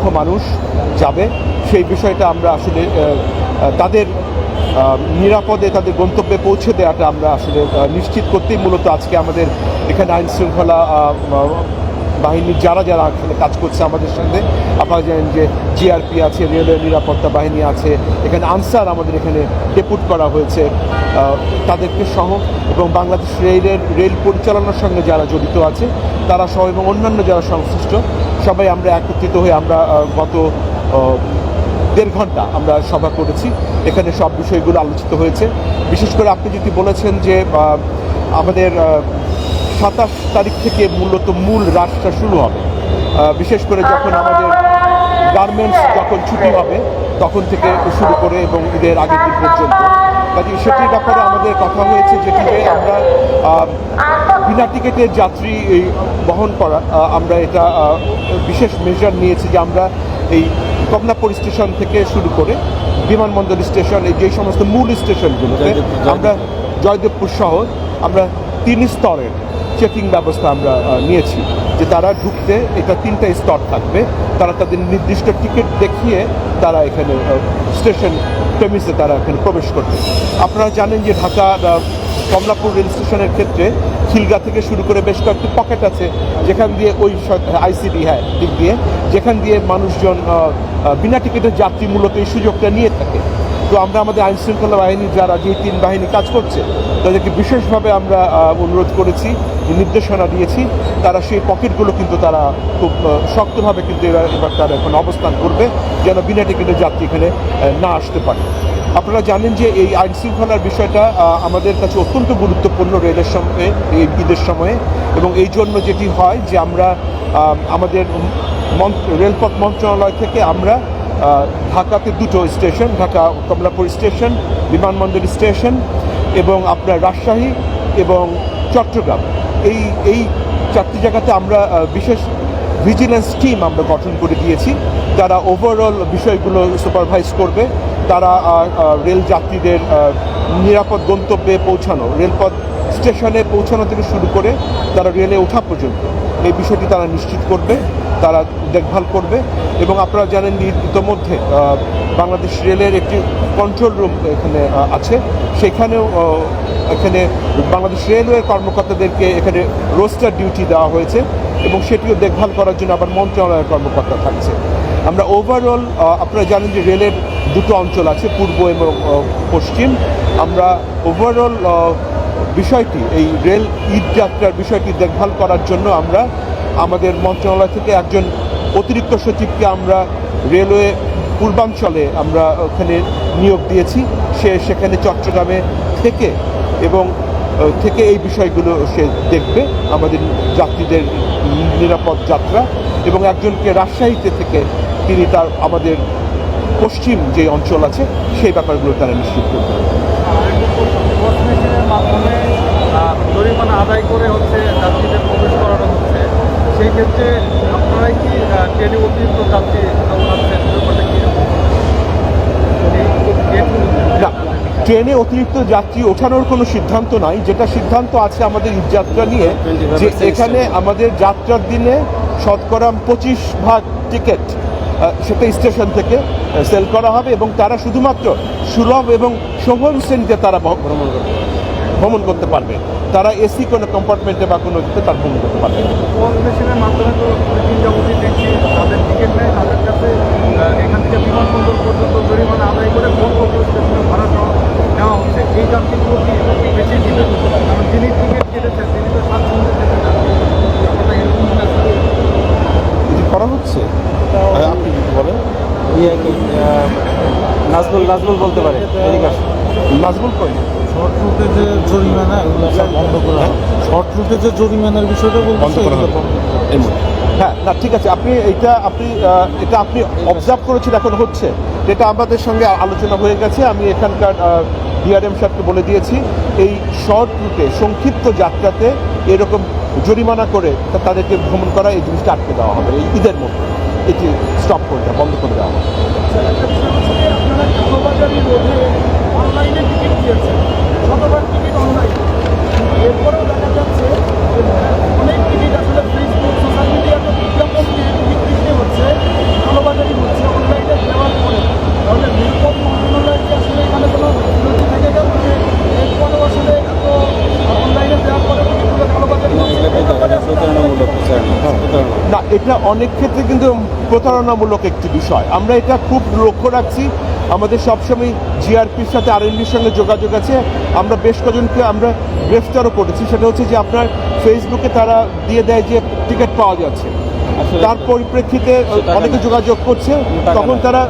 অসংখ্য মানুষ যাবে। সেই বিষয়টা আমরা আসলে তাদের নিরাপদে তাদের গন্তব্যে পৌঁছে দেওয়াটা আমরা আসলে নিশ্চিত করতেই মূলত আজকে আমাদের এখানে আইন শৃঙ্খলা বাহিনীর যারা যারা এখানে কাজ করছে আমাদের সঙ্গে আপনারা জানেন যে জিআরপি আছে রেলের নিরাপত্তা বাহিনী আছে, এখানে আনসার আমাদের এখানে ডেপুট করা হয়েছে তাদেরকে সহ, এবং বাংলাদেশ রেলের, রেল পরিচালনার সঙ্গে যারা জড়িত আছে, তারা সহ এবং অন্যান্য যারা সংশ্লিষ্ট সবাই আমরা একত্রিত হয়ে আমরা গত দেড় ঘণ্টা আমরা সভা করেছি। এখানে সব বিষয়গুলো আলোচিত হয়েছে। বিশেষ করে আপনি যদি বলেছেন যে আমাদের সাতাশ তারিখ থেকে মূলত মূল রাশটা শুরু হবে। বিশেষ করে যখন আমাদের গার্মেন্টস যখন ছুটি হবে, তখন থেকে শুরু করে এবং ঈদের আগের দিন পর্যন্ত। কাজে সেটির ব্যাপারে আমাদের কথা হয়েছে যেটিকে আমরা বিনা টিকিটের যাত্রী এই বহন করা আমরা এটা বিশেষ মেজার নিয়েছি যে আমরা এই কমলাপুর স্টেশন থেকে শুরু করে বিমানবন্দর স্টেশন এই যে সমস্ত মূল স্টেশনগুলোতে আমরা জয়দেবপুর শহর আমরা তিন স্তরের চেকিং ব্যবস্থা আমরা নিয়েছি যে তারা ঢুকতে এটা তিনটা স্তর থাকবে। তারা তাদের নির্দিষ্ট টিকিট দেখিয়ে তারা এখানে স্টেশন প্রেমিসে তারা এখানে প্রবেশ করবে। আপনারা জানেন যে ঢাকা কমলাপুর রেল স্টেশনের ক্ষেত্রে খিলগা থেকে শুরু করে বেশ কয়েকটি পকেট আছে, যেখান দিয়ে ওই আইসিডি হ্যাঁ দিক দিয়ে, যেখান দিয়ে মানুষজন বিনা টিকিটের যাত্রী মূলত এই সুযোগটা নিয়ে থাকে। তো আমরা আমাদের আইন শৃঙ্খলা বাহিনী যারা যে তিন বাহিনী কাজ করছে, তাদেরকে বিশেষভাবে আমরা অনুরোধ করেছি নির্দেশনা দিয়েছি, তারা সেই পকেটগুলো কিন্তু তারা খুব শক্তভাবে কিন্তু এরা এবার তারা এখন অবস্থান করবে, যেন বিনা টিকিটের যাত্রী এখানে না আসতে পারে। আপনারা জানেন যে এই আইন শৃঙ্খলার বিষয়টা আমাদের কাছে অত্যন্ত গুরুত্বপূর্ণ রেলের সময়ে, এই ঈদের সময়ে, এবং এই জন্য যেটি হয় যে আমরা আমাদের রেলপথ মন্ত্রণালয় থেকে আমরা ঢাকাতে দুটো স্টেশন, ঢাকা কমলাপুর স্টেশন, বিমানবন্দর স্টেশন, এবং আপনার রাজশাহী এবং চট্টগ্রাম। এই এই চারটি জায়গাতে আমরা বিশেষ ভিজিলেন্স টিম আমরা গঠন করে দিয়েছি। তারা ওভারঅল বিষয়গুলো সুপারভাইজ করবে, তারা রেল যাত্রীদের নিরাপদ গন্তব্যে পৌঁছানো, রেলপথ স্টেশনে পৌঁছানো থেকে শুরু করে তারা রেলে ওঠা পর্যন্ত, এই বিষয়টি তারা নিশ্চিত করবে। তারা দেখভাল করবে এবং আপনারা জানেন ইতোমধ্যে বাংলাদেশ রেলের একটি কন্ট্রোল রুম এখানে আছে। সেখানেও এখানে বাংলাদেশ রেলওয়ের কর্মকর্তাদেরকে এখানে রোস্টার ডিউটি দেওয়া হয়েছে এবং সেটিও দেখভাল করার জন্য আবার মন্ত্রণালয়ের কর্মকর্তা থাকছে। আমরা ওভারঅল আপনারা জানেন যে রেলের দুটো অঞ্চল আছে, পূর্ব এবং পশ্চিম। আমরা ওভারঅল বিষয়টি, এই রেল ঈদ যাত্রার বিষয়টি দেখভাল করার জন্য আমরা আমাদের মন্ত্রণালয় থেকে একজন অতিরিক্ত সচিবকে আমরা রেলওয়ে পূর্বাঞ্চলে আমরা ওখানে নিয়োগ দিয়েছি। সে সেখানে চট্টগ্রামে থেকে এবং থেকে এই বিষয়গুলো সে দেখবে। আমাদের যাত্রীদের নিরাপদ যাত্রা এবং একজনকে রাজশাহীতে থেকে তিনি তার আমাদের পশ্চিম যে অঞ্চল আছে, সেই ব্যাপারগুলো তারা নিশ্চিত করবে। আদায় করে হচ্ছে যাত্রীদের প্রবেশ করানো সেই ক্ষেত্রে আপনারাই কি ট্রেনে অতিরিক্ত যাত্রী ট্রেনে অতিরিক্ত যাত্রী ওঠানোর কোনো সিদ্ধান্ত নাই। যেটা সিদ্ধান্ত আছে আমাদের ঈদ যাত্রা নিয়ে যে এখানে আমাদের যাত্রার দিনে শতকরা পঁচিশ ভাগ টিকিট সেটা স্টেশন থেকে সেল করা হবে এবং তারা শুধুমাত্র সুলভ এবং শোভন শ্রেণীতে তারা ভ্রমণ করবে। ভ্রমণ করতে পারবে। তারা এসি কোনো কম্পার্টমেন্টে বা কোনো কিছুতে তারা ভ্রমণ করতে পারবে। না। পোস্ট মেশিনের মাধ্যমে তো দুই তিন যাবতীয় দেখছি তাদের টিকিট নেয় তাদের কাছে এখান থেকে বিমানবন্দর পর্যন্ত জরিমানা আদায় করে গন্তব্য স্টেশনে ভাড়া দেওয়া নেওয়া হচ্ছে। আপনি যদি বলেন। ইয়ে নাজমুল নাজমুল বলতে পারে। নাজমুল কই? শর্ট রুটে যে জরিমানা এগুলো সব বন্ধ করা হয়। শর্ট রুটে যে জরিমানার বিষয়টা বন্ধ করা বন্ধ এই হ্যাঁ না ঠিক আছে। আপনি এটা আপনি এটা আপনি অবজার্ভ করেছেন এখন হচ্ছে। যেটা আমাদের সঙ্গে আলোচনা হয়ে গেছে আমি এখানকার ডিআরএম সাহেবকে বলে দিয়েছি এই শর্ট রুটে সংক্ষিপ্ত যাত্রাতে এরকম জরিমানা করে তাদেরকে ভ্রমণ করা এই জিনিসটা আটকে দেওয়া হবে। এই ঈদের মধ্যে। এটি স্টপ করে দেওয়া বন্ধ করে দেওয়া হবে। অনলাইনে টিকিট দিয়েছে। শতভাগ টিকিট অনলাইন। এরপরেও দেখা যাচ্ছে অনেক টিকিট আসলে ফেসবুক সোশ্যাল মিডিয়াতে বিজ্ঞাপন দিয়ে টিকিট বিক্রি হচ্ছে ভালোবাজারি হচ্ছে অনলাইনে দেওয়ার পরে তাহলে নির্ভর মন্ত্রণালয় কি আসলে এখানে কোনো উন্নতি থেকে গেল যে এরপরেও আসলে এত অনলাইনে দেওয়ার পরে টিকিটগুলো ভালোবাজারি না এটা অনেক ক্ষেত্রে কিন্তু প্রতারণামূলক একটি বিষয়। আমরা এটা খুব লক্ষ্য রাখছি। আমাদের সবসময় জিআরপির সাথে আরএনবির সঙ্গে যোগাযোগ আছে। আমরা বেশ কজনকে আমরা গ্রেফতারও করেছি। সেটা হচ্ছে যে আপনার ফেসবুকে তারা দিয়ে দেয় যে টিকিট পাওয়া যাচ্ছে। তার পরিপ্রেক্ষিতে অনেকে যোগাযোগ করছে তখন তারা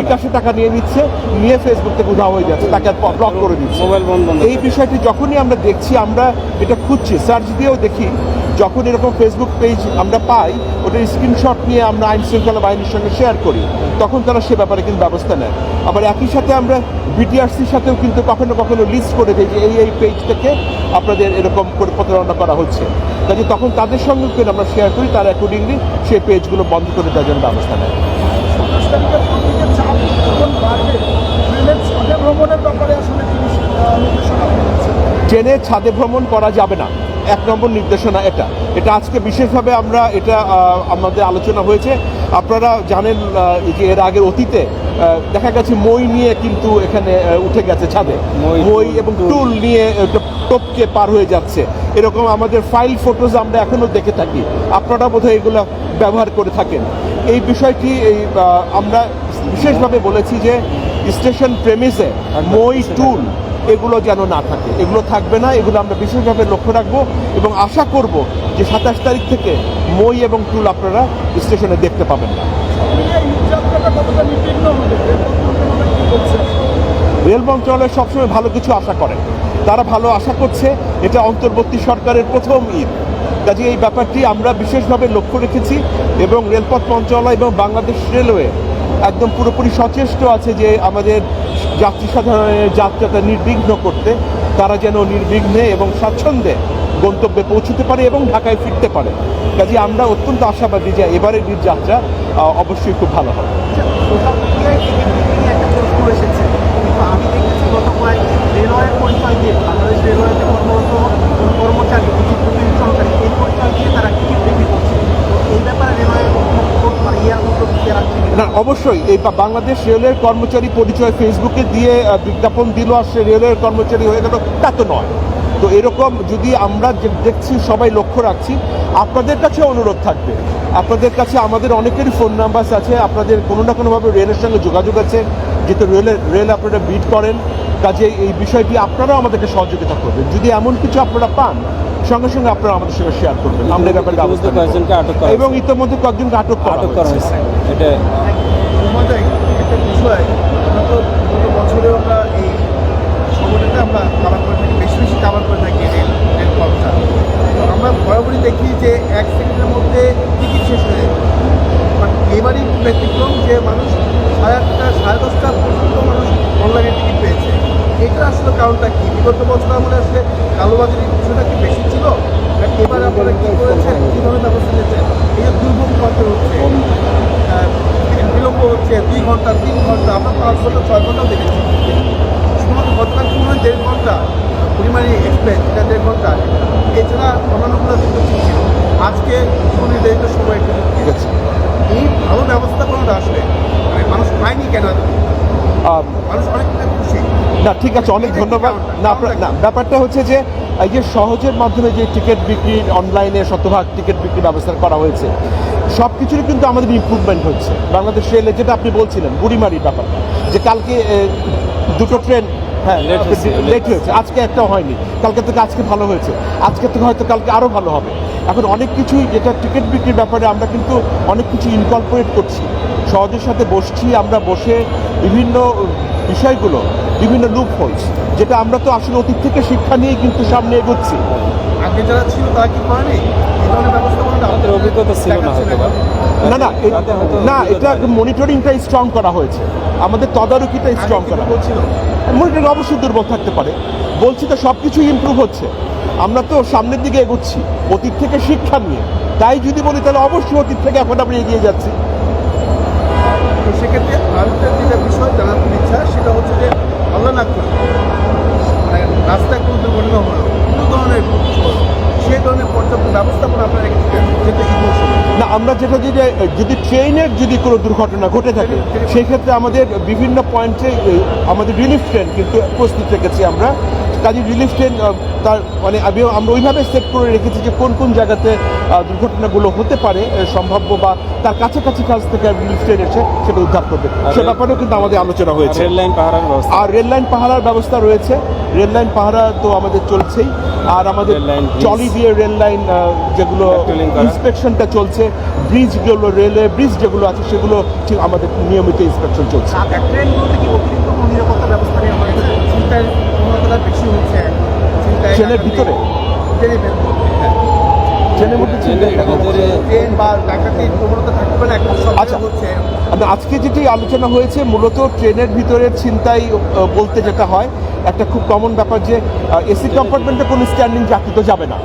বিকাশে টাকা নেয়। নিচ্ছে নিয়ে ফেসবুক থেকে উধাও হয়ে যাচ্ছে তাকে ব্লক করে দিচ্ছে। এই বিষয়টি যখনই আমরা দেখছি আমরা এটা খুঁজছি। সার্চ দিয়েও দেখি যখন এরকম ফেসবুক পেজ আমরা পাই ওটার স্ক্রিনশট নিয়ে আমরা আইন শৃঙ্খলা বাহিনীর সঙ্গে শেয়ার করি তখন তারা সে ব্যাপারে কিন্তু ব্যবস্থা নেয়। আবার একই সাথে আমরা বিটিআরসির সাথেও কিন্তু কখনো কখনো লিস্ট করে দিই যে এই এই পেজ থেকে আপনাদের এরকম করে প্রতারণা করা হচ্ছে। কাজে তখন তাদের সঙ্গে কিন্তু আমরা শেয়ার করি তারা অ্যাকর্ডিংলি সেই পেজগুলো বন্ধ করে দেওয়ার জন্য ব্যবস্থা নেয়। ট্রেনের ছাদে ভ্রমণ করা যাবে না। এক নম্বর নির্দেশনা এটা। এটা আজকে বিশেষভাবে আমরা এটা আমাদের আলোচনা হয়েছে। আপনারা জানেন যে এর আগের অতীতে দেখা গেছে মই নিয়ে কিন্তু এখানে উঠে গেছে ছাদে। মই, এবং টুল। নিয়ে টপকে পার হয়ে যাচ্ছে। এরকম আমাদের ফাইল ফটোজ আমরা এখনও দেখে থাকি। আপনারা বোধহয় এগুলো ব্যবহার করে থাকেন। এই বিষয়টি এই আমরা বিশেষভাবে বলেছি যে স্টেশন প্রেমিসে মই টুল এগুলো যেন না থাকে। এগুলো থাকবে না, এগুলো আমরা বিশেষভাবে লক্ষ্য রাখব এবং আশা করব যে সাতাশ তারিখ থেকে মই এবং টুল আপনারা স্টেশনে দেখতে পাবেন। না রেল মন্ত্রণালয় সবসময় ভালো কিছু আশা করে। তারা ভালো আশা করছে, এটা অন্তর্বর্তী সরকারের প্রথম ঈদ। কাজে এই ব্যাপারটি আমরা বিশেষভাবে লক্ষ্য রেখেছি এবং রেলপথ মন্ত্রণালয় এবং বাংলাদেশ রেলওয়ে একদম পুরোপুরি সচেষ্ট আছে যে আমাদের যাত্রী সাধারণের যাত্রাটা নির্বিঘ্ন করতে, তারা যেন নির্বিঘ্নে এবং স্বাচ্ছন্দ্যে গন্তব্যে পৌঁছতে পারে এবং ঢাকায় ফিরতে পারে। কাজে আমরা অত্যন্ত আশাবাদী যে এবারের যাত্রা অবশ্যই খুব ভালো হবে। কোন কর্মচারী তারা টিকিট বিক্রি করছে? এই ব্যাপারে রেলওয়ের না, অবশ্যই, এই বাংলাদেশ রেলের কর্মচারী পরিচয় ফেসবুকে দিয়ে বিজ্ঞাপন দিল আর সে রেলের কর্মচারী হয়ে গেল, তা তো নয়। তো এরকম যদি আমরা দেখছি, সবাই লক্ষ্য রাখছি, আপনাদের কাছে অনুরোধ থাকবে। আপনাদের কাছে আমাদের অনেকেরই ফোন নাম্বার আছে, আপনাদের কোনো না কোনোভাবে রেলের সঙ্গে যোগাযোগ আছে, যেহেতু রেলের রেল আপনারা বিট করেন কাজে এই বিষয়টি আপনারাও আমাদেরকে সহযোগিতা করবেন। যদি এমন কিছু আপনারা পান সঙ্গে সঙ্গে আপনারা আমাদের সঙ্গে শেয়ার করবেন। আমরা ব্যাপারে ব্যবস্থা কয়েকজনকে আটক করা এবং ইতিমধ্যে কয়েকজনকে আটক করা আটক করা হয়েছে। এটা একটা বিষয়। বছরেও আমরা এই সংগঠনটা আমরা কাভার করে থাকি বেশি বেশি কাভার করে থাকি রেল রেল পথটা। তো আমরা বরাবরই দেখি যে এক সেকেন্ডের মধ্যে টিকিট শেষ হয়ে যায়। বাট এবারই ব্যতিক্রম যে মানুষ সাড়ে আটটা সাড়ে দশটা পর্যন্ত মানুষ অনলাইনে টিকিট পেয়েছে এটা আসলে কারণটা কি? বিগত বছর আমলে আসলে কালোবাজারের কিছুটা কি বেশি ছিল? এবার আপনারা কী করেছেন? কী ধরনের ব্যবস্থা নিয়েছেন এই যে দুর্ভোগ কত হচ্ছে বিলম্ব হচ্ছে, দুই ঘণ্টা, তিন ঘণ্টা আমরা পাঁচ ঘণ্টা, ছয় ঘন্টাও দেখেছি। শুধুমাত্র মনে হয় দেড় ঘণ্টা, পরিমাণে এক্সপ্রেস এটা দেড় ঘণ্টা। এছাড়া অন্যান্যগুলো কিন্তু ঠিক ছিল আজকে সুনির্ধারিত সময় একটু ঠিক আছে এই ভালো ব্যবস্থাপনাটা আসলে মানে মানুষ পায়নি কেন এতদিন? আম, মানুষ অনেকটা খুশি না ঠিক আছে অনেক ধন্যবাদ। না না ব্যাপারটা হচ্ছে যে এই যে সহজের মাধ্যমে যে টিকিট বিক্রি অনলাইনে শতভাগ টিকিট বিক্রি ব্যবস্থা করা হয়েছে সব কিছুরই কিন্তু আমাদের ইম্প্রুভমেন্ট হচ্ছে। বাংলাদেশ রেলে যেটা আপনি বলছিলেন বুড়িমারির ব্যাপারটা যে কালকে দুটো ট্রেন হ্যাঁ লেট হয়েছে আজকে একটা হয়নি কালকে থেকে আজকে ভালো হয়েছে আজকে থেকে হয়তো কালকে আরও ভালো হবে। এখন অনেক কিছুই যেটা টিকিট বিক্রির ব্যাপারে আমরা কিন্তু অনেক কিছু ইনকর্পোরেট করছি। সহজের সাথে বসছি আমরা বসে বিভিন্ন বিষয়গুলো বিভিন্ন লুপ হোলস যেটা আমরা তো আসলে অতীত থেকে শিক্ষা নিয়ে কিন্তু সামনে এগোচ্ছি। আগে যারা ছিল তারা কি করেনি অভিজ্ঞতা ছিল না। না না না এটা। মনিটরিংটা স্ট্রং করা হয়েছে। আমাদের তদারকিটা স্ট্রং করা। মনিটরিং অবশ্যই দুর্বল থাকতে পারে। বলছি তো সব কিছুই ইমপ্রুভ হচ্ছে। আমরা তো সামনের দিকে এগোচ্ছি অতীত থেকে শিক্ষা নিয়ে। তাই যদি বলি তাহলে অবশ্যই অতীত থেকে এখন আমরা এগিয়ে যাচ্ছি তো সেক্ষেত্রে আরেকটা যেটা বিষয় জানার খুব ইচ্ছা সেটা হচ্ছে যে আল্লাহ না করে মানে রাস্তায় কোনো দুর্ঘটনা হলো কোনো ধরনের হলো, সেই ধরনের পর্যাপ্ত ব্যবস্থাপনা আপনারা রেখেছিলেন যেটা ইমোশন না আমরা যেটা যে যদি ট্রেনের যদি কোনো দুর্ঘটনা ঘটে থাকে সেই ক্ষেত্রে আমাদের বিভিন্ন পয়েন্টে আমাদের রিলিফ ট্রেন কিন্তু প্রস্তুত রেখেছি আমরা। কাজে রিলিফ ট্রেন তার মানে আমি আমরা ওইভাবে সেট করে রেখেছি যে কোন কোন জায়গাতে দুর্ঘটনাগুলো হতে পারে সম্ভাব্য বা তার কাছাকাছি কাছ থেকে রিলিফ ট্রেন এসে সেটা উদ্ধার করবে। সে ব্যাপারেও কিন্তু আমাদের আলোচনা হয়েছে। রেল লাইন পাহারার আর রেল লাইন পাহারার ব্যবস্থা রয়েছে। রেল লাইন পাহারা তো আমাদের চলছেই। আর আমাদের রেল লাইন, ব্রিজ। দিয়ে রেল লাইন যেগুলো ইন্সপেকশনটা চলছে ব্রিজগুলো রেলওয়ে ব্রিজ যেগুলো আছে সেগুলো ঠিক আমাদের নিয়মিত ইন্সপেকশন চলছে। ট্রেনগুলোতে কি অতিরিক্ত নিরাপত্তা ব্যবস্থা নেওয়া হয়েছে? চিন্তায় প্রবণতাটা বেশি হচ্ছে ট্রেনের ভিতরে? ট্রেনের হ্যাঁ। ট্রেনের মধ্যে ট্রেন বা প্রবণতা এখন সব আচ্ছা। হচ্ছে। আমি আজকে যেটি আলোচনা হয়েছে মূলত ট্রেনের ভিতরে ছিনতাই আহ, বলতে যেটা হয় একটা খুব কমন ব্যাপার যে এসি কম্পার্টমেন্টে কোনো স্ট্যান্ডিং যাত্রী তো যাবে না।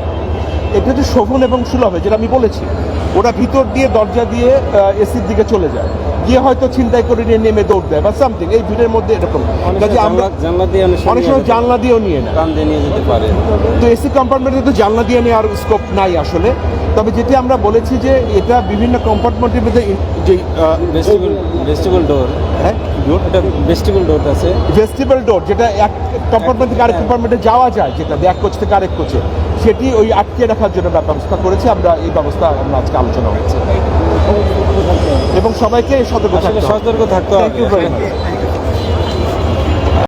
এটা হচ্ছে শোভন এবং সুলভে যেটা আমি বলেছি ওরা ভিতর দিয়ে দরজা দিয়ে এসির দিকে চলে যায়। গিয়ে হয়তো ছিনতাই করে নিয়ে নেমে দৌড় দেয় বা সামথিং এই ভিড়ের মধ্যে এরকম। কাজে আমরা জানলা- দিয়ে অনেক সময় জানলা দিয়েও নিয়ে নেয়। নিয়ে যেতে পারে। তো এসি কম্পার্টমেন্টে তো জানলা দিয়ে নেওয়ার স্কোপ নাই আসলে। তবে যেটি আমরা বলেছি যে এটা বিভিন্ন কম্পার্টমেন্টের মধ্যে যে ভেস্টিবল ভেস্টিবল ডোর হ্যাঁ? এটা ভেস্টিবল ডোর আছে। ফেস্টিভ্যাল ডোর যেটা এক কম্পার্টমেন্ট থেকে আরেক কম্পার্টমেন্টে যাওয়া যায় যেটা এক কোচ থেকে আরেক কোচে। সেটি ওই আটকে রাখার জন্য ব্যবস্থা করেছে আমরা এই ব্যবস্থা আমরা আজকে আলোচনা হয়েছে। এবং সবাইকে সতর্ক থাকতে হবে। সতর্ক থাকতে